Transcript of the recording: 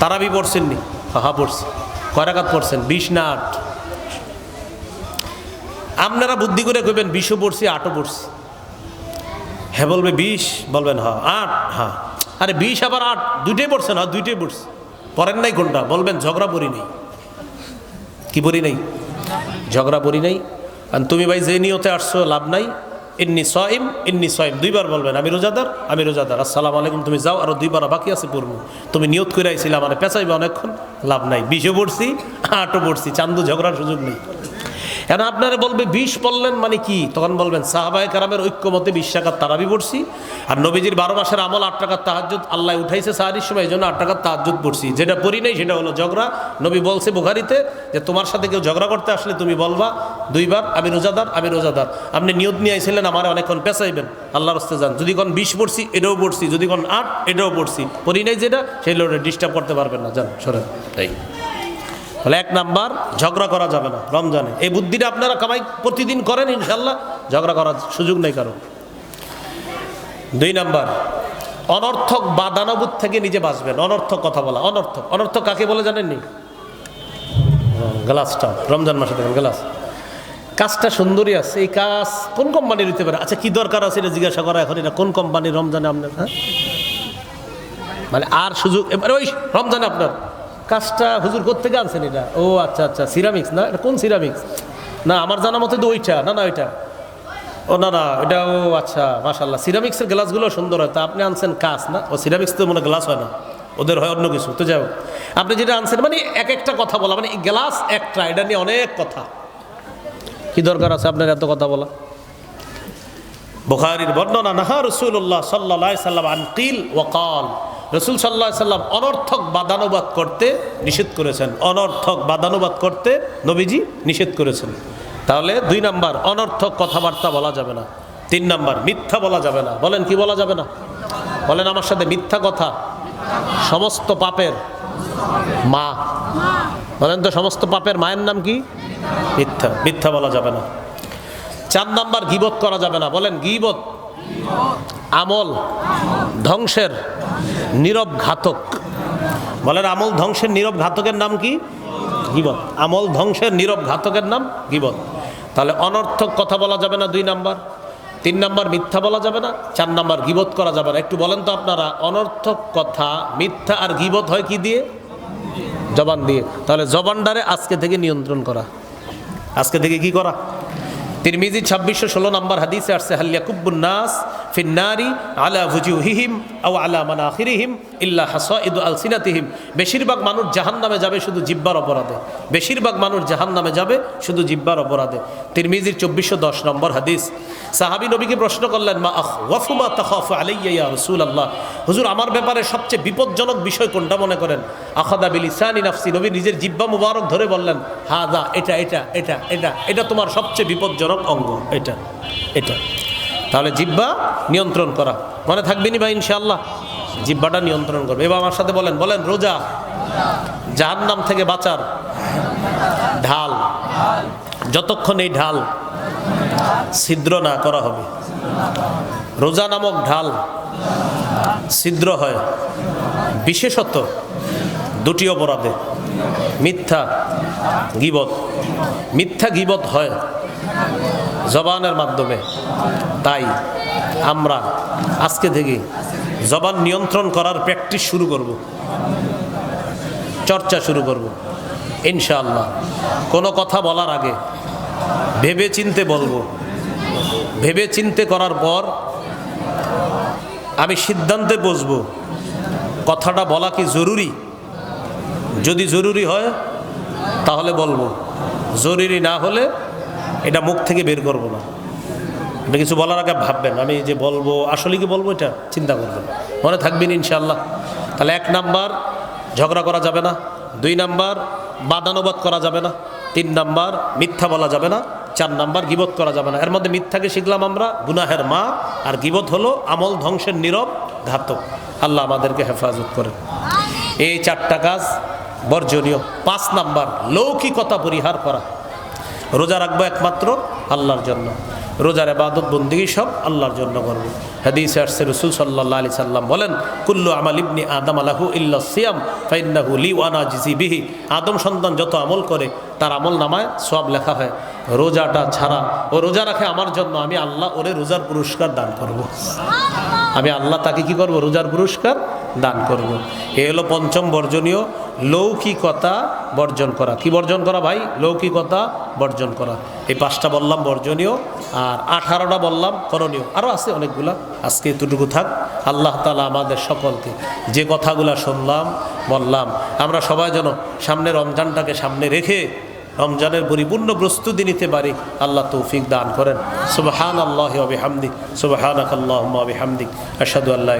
তারাবি পড়ছেন নি? হা পড়ছে। কয় রাকাত পড়ছেন? বিশ না আট? আপনারা বুদ্ধি করে কইবেন, বিশও পড়ছি, আটও পড়ছি। হ্যাঁ বলবে বিশ? বলবেন হ্যাঁ আট? হ্যাঁ। আরে বিশ আবার আট? দুইটাই পড়ছেন হ্যাঁ দুইটাই পড়ছি। পড়েন নাই কোনটা? বলবেন, ঝগড়া পড়ি নেই। কি পড়ি নাই? ঝগড়া পড়ি নাই। আর তুমি ভাই যে নিয়তে আসছো, লাভ নাই। ইন্নি সয়েম ইন্নি সয়েম দুইবার বলবেন, আমি রোজাদার আমি রোজাদার। আসসালামু আলাইকুম, তুমি যাও আরও দুইবার বাকি আছে পূর্ব তুমি নিয়ত করে আইছিলে মানে পেঁচাইবে অনেকক্ষণ? লাভ নাই। বিষও পড়ছি, আটও পড়ছি চান্দু ঝগড়ার সুযোগ নেই। এখন আপনারা বলবে, বিষ পড়লেন মানে কি? তখন বলবেন, সাহাবায় কারামের ঐক্যমতে বিশ টাকার তারাবি পড়ছি। আর নবীজির বারো মাসের আমল আট টাকার তাহাজুদ আল্লাহ উঠাইছে সাহারির সময়, এই জন্য আট টাকার তাহাজুদ পড়ছি। যেটা পড়ি নাই, সেটা হলো ঝগড়া। নবী বলছে বুখারিতে যে, তোমার সাথে কেউ ঝগড়া করতে আসলে তুমি বলবা, দুইবার, আমি রোজাদার আমি রোজাদার। আপনি নিয়ত নিয়ে আইছিলেন, আমার অনেকক্ষণ পেঁচাইবেন। আল্লাহর হস্তে যান। যদি কোন বিষ পড়ছি, এটাও পড়ছি। যদি কোন আট, এটাও পড়ছি। পড়ি নাই যেটা, সেই ডিস্টার্ব করতে পারবেন না। যান, সরেন। এই তাহলে এক নাম্বার, ঝগড়া করা যাবে না, রমজানে। এই বুদ্ধিটা আপনারা কামাই প্রতিদিন করেন ইনশাল্লাহ ঝগড়া করার সুযোগ নেই কারও। দুই নাম্বার, অনর্থক বা দানবুদ থেকে নিজে বাঁচবেন। অনর্থক কথা বলা, অনর্থক। অনর্থক কাকে বলে জানেননি? গ্লাসটা, রমজান মাসে দেখেন, গ্লাস। কাজটা সুন্দরই আছে, এই কাজ কোন কোম্পানির হইতে পারে? আচ্ছা কি দরকার আছে এটা জিজ্ঞাসা করা এখন, এটা কোন কোম্পানির রমজানে আপনার হ্যাঁ? মানে আর সুযোগ, এবারে ওই রমজানে আপনার। কাজটা হুজুর কোথেকে আনছেন এটা? ও আচ্ছা আচ্ছা সিরামিক্স না? এটা কোন সিরামিক্স না, আমার জানা মতে তো ওইটা। না না, ওইটা। ও, না না এটা ও আচ্ছা মাশাল্লাহ সিরামিক্সের গ্লাসগুলো সুন্দর হয়। তা আপনি আনছেন কাজ না? ও সিরামিক্স তো মনে গ্লাস হয় না। ওদের হয় অন্য কিছু। তো যাও আপনি যেটা আনছেন মানে এক একটা কথা বলা মানে গ্লাস একটা, এটা নিয়ে অনেক কথা। কি দরকার আছে আপনার এত কথা বলা? বুখারির বর্ণনা, নাহা রসুল্লাহ সাল্লাহ সাল্লাম আনকিল ওয়াকাল রসুল সাল্লাহ সাল্লাম অনর্থক বাদানুবাদ করতে নিষেধ করেছেন। অনর্থক বাদানুবাদ করতে নবীজি নিষেধ করেছেন। তাহলে দুই নাম্বার, অনর্থক কথাবার্তা বলা যাবে না। তিন নাম্বার, মিথ্যা বলা যাবে না। বলেন, কি বলা যাবে না? বলেন, আমার সাথে মিথ্যা কথা। সমস্ত পাপের মা। বলেন তো, সমস্ত পাপের মায়ের নাম কি? মিথ্যা। মিথ্যা বলা যাবে না। চার নাম্বার, গিবত করা যাবে না। বলেন, গিবত আমল, ধ্বংসের নীরব ঘাতক বলেন, আমল ধ্বংসের নীরব ঘাতকের নাম কি? গিবত আমল ধ্বংসের নীরব ঘাতকের নাম গিবত তাহলে অনর্থক কথা বলা যাবে না দুই নাম্বার। তিন নাম্বার মিথ্যা বলা যাবে না, চার নাম্বার গিবত করা যাবে না। একটু বলেন তো আপনারা, অনর্থক কথা মিথ্যা আর গিবত হয় কি দিয়ে? জবান দিয়ে। তাহলে জবানডারে আজকে থেকে নিয়ন্ত্রণ করা। আজকে থেকে কি করা? তিরমিজি ছাব্বিশশো ষোলো নম্বর হাদিসে আসছে, হাল্লিয়া কুব্বুন নাস ফিন্নারি আলা ভুজুহিহিম আও আলা মানাখিরিহিম ইল্লা হাসাইদু আলসিনাতিহিম। বেশিরভাগ মানুষ জাহান নামে যাবে শুধু জিব্বার অপরাধে। বেশিরভাগ মানুষ জাহান নামে যাবে শুধু জিব্বার অপরাধে। তিরমিজির চব্বিশশো দশ নম্বর হাদিস। সাহাবি নবীকে প্রশ্ন করলেন, মা আখ ওয়াফুমা তাখাফু আলাইয়া ইয়া রাসূলুল্লাহ? হুজুর, আমার ব্যাপারে সবচেয়ে বিপজ্জনক বিষয় কোনটা মনে করেন? আখাদা বিল ইসানি নাফসি নবী নিজের জিব্বা মুবারক ধরে বললেন, হাদা, এটা এটা এটা এটা এটা তোমার সবচেয়ে বিপজ্জনক অঙ্গ, এটা এটা। তাহলে জিব্বা নিয়ন্ত্রণ করা। মনে থাকবেনি ভাই, ইনশাআল্লাহ? জিব্বাটা নিয়ন্ত্রণ করবে। এবার আমার সাথে বলেন বলেন, রোজা জাহান্নাম থেকে বাঁচার ঢাল। যতক্ষণ এই ঢাল ছিদ্র না করা হবে, রোজা নামক ঢাল ছিদ্র হয় বিশেষত দুটি অপরাধে মিথ্যা গিবত। মিথ্যা গিবত হয় জবানের মাধ্যমে। তাই আমরা আজকে থেকে জবান নিয়ন্ত্রণ করার প্র্যাকটিস শুরু করব। চর্চা শুরু করব। ইনশাআল্লাহ। কোনো কথা বলার আগে ভেবে চিনতে বলব। ভেবে চিনতে করার পর আমি সিদ্ধান্তে বসবো, কথাটা বলা কি জরুরি? যদি জরুরি হয়, তাহলে বলব। জরুরি না হলে এটা মুখ থেকে বের করব না। আপনি কিছু বলার আগে ভাববেন, আমি যে বলব আসলে কি বলব এটা চিন্তা করবেন। মনে থাকবেন ইনশাল্লাহ তাহলে এক নাম্বার, ঝগড়া করা যাবে না। দুই নাম্বার, বাদানুবাদ করা যাবে না। তিন নাম্বার, মিথ্যা বলা যাবে না। চার নাম্বার, গিবত করা যাবে না। এর মধ্যে মিথ্যাকে শিখলাম আমরা, গুনাহের মা, আর গিবত হলো আমল ধ্বংসের নীরব ঘাতক। আল্লাহ আমাদেরকে হেফাজত করেন। এই চারটা কাজ বর্জনীয়। পাঁচ নাম্বার, লৌকিকতা পরিহার করা। রোজা রাখব একমাত্র আল্লাহর জন্য। রোজার আবাদত বন্দিগি সব আল্লাহর জন্য করব। হাদিস আসছে রসুল সাল্লাহ আলি সাল্লাম বলেন কুল্লু আমাল ইবনি আদম আলাহু ইল্লা সিয়াম ফাইন্নাহু লি ওয়ানা জিজি বিহি। আদম সন্তান যত আমল করে তার আমল নামায় সব লেখা হয় রোজাটা ছাড়া ও রোজা রাখে আমার জন্য আমি আল্লাহ ওরে রোজার পুরস্কার দান করব। আমি আল্লাহ তাকে কি করব? রোজার পুরস্কার দান করব। এ হলো পঞ্চম বর্জনীয় লৌকিকতা বর্জন করা। কি বর্জন করা ভাই? লৌকিকতা বর্জন করা। এই পাঁচটা বললাম বর্জনীয় আর আঠারোটা বললাম করণীয়। আরও আছে অনেকগুলা। আজকে এতটুকু থাক। আল্লাহ তালা আমাদের সকলকে যে কথাগুলো শুনলাম, বললাম, আমরা সবাই যেন সামনে রমজানটাকে সামনে রেখে রমজানের পরিপূর্ণ প্রস্তুতি নিতে পারি, আল্লাহ তৌফিক দান করেন। সুবহান আল্লাহ হামদিক সুবাহান আকাল্লাহ আবি হামদিক আসাদু আল্লাহ